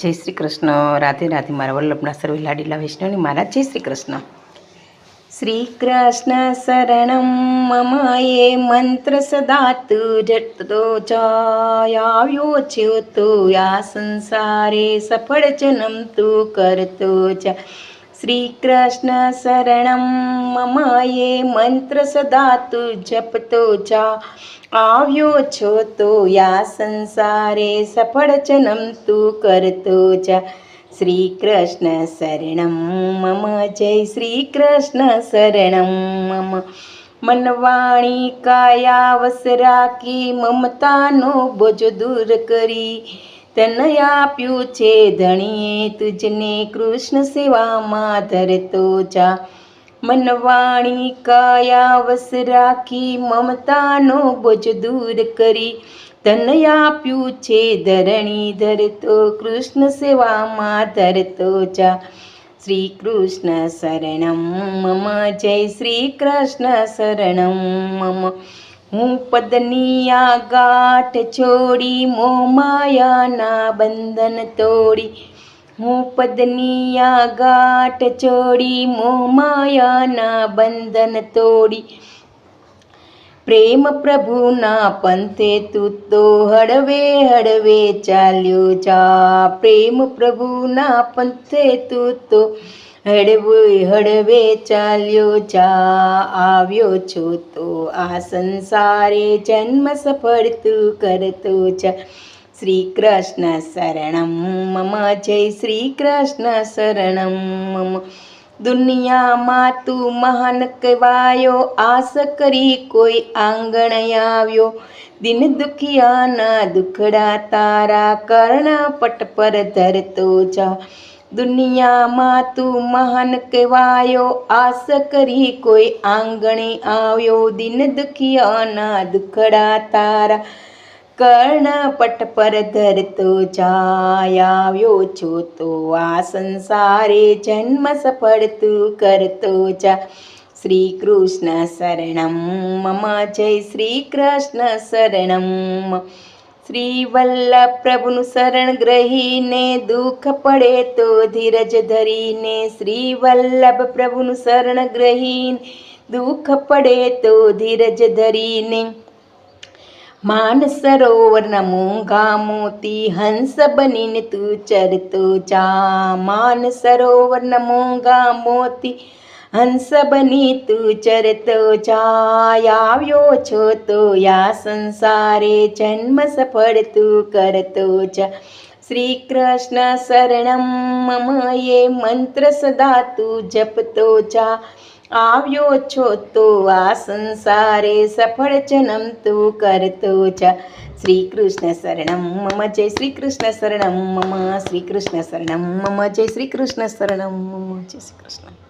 જય શ્રી કૃષ્ણ. રાધે રાધે મારા વલ્લભના સર્વે લાડીલા વૈષ્ણવની મારા જય શ્રી કૃષ્ણ. શ્રી કૃષ્ણ શરણમ, મમ મંત્ર સદા જટતો આવ્યો છો તું. આ સંસારે સફળ જન્મ તું કરતો જા. શ્રી કૃષ્ણ શરણમ મમ એ મંત્ર સદા તું જપતો જા આવ્યો છો તો યા સંસારે સફળ જનમ તું કરતો જા શ્રી કૃષ્ણ શરણમ મમ જય શ્રી કૃષ્ણ શરણમ મમ મનવાણી કાયા વસ રાખી મમતાનો બોજ દૂર કરી તને આપ્યું છે ધણીએ તુજને કૃષ્ણ સેવામાં ધરતો જા. મનવાણી કાયા વસ રાખી મમતાનો બોજ દૂર કરી. તને આપ્યું છે ધરણી ધરતો કૃષ્ણ સેવામાં ધરતો જા. શ્રી કૃષ્ણ શરણમ મમ. જય શ્રી કૃષ્ણ શરણમ મમ. હું પદનિયા ગાંઠ છોડી મો માયાના બંધન તોડી. હું પદનિયા ગાંઠ છોડી મો માયાના બંધન તોડી. પ્રેમ પ્રભુના પંથે તું તો હળવે હળવે ચાલ્યો જા. પ્રેમ પ્રભુના પંથે તું તો હળવે હળવે ચાલ્યો જા, આવ્યો છો તો આ સંસારે જન્મ સફળ તું કરતો જા. શ્રી કૃષ્ણ શરણમ, મમ જય શ્રી કૃષ્ણ શરણમ, મમ. દુનિયામાં તું મહાન કહેવાયો આસ કરી કોઈ આંગણ આવ્યો. દિન દુખિયાના દુખડા તારા કર્ણ પટ પર ધરતો જા. દુનિયામાં તું મહાન કહેવાયો. આસ કરી કોઈ આંગણે આવ્યો. દિન દુખિયાના દુખડા તારા. કર્ણ પટ પર ધરતો જાય આવ્યો છો તો આ સંસારે જન્મ સફળ તું કરતો જા. શ્રી કૃષ્ણ શરણમ. મમ જય શ્રી કૃષ્ણ શરણમ. શ્રી વલ્લભ પ્રભુનું શરણ ગ્રહીને દુઃખ પડે તો ધીરજ ધરીને શ્રી વલ્લભ પ્રભુનું શરણ ગ્રહીને દુઃખ પડે તો ધીરજ ધરીને માન સરોવરના મૂંઘા મોતી હંસ બનીને તું ચરતો જા. માન સરોવરના મૂંઘા મોતી હંસ બની તું ચરતો જાય આવ્યો છો તો યા સંસારે જન્મ સફળ તું કરતો જા. શ્રી કૃષ્ણ શરણમ મમ એ મંત્ર સદા તું જપતો જા. આવ્યો છો તો આ સંસારે સફળ જન્મ તું કરતો જા. શ્રી કૃષ્ણ શરણમ મમ જય શ્રી કૃષ્ણ શરણમ મમ. શ્રી કૃષ્ણ શરણમ મમ જય શ્રી કૃષ્ણ શરણમ મમ. જય શ્રી કૃષ્ણ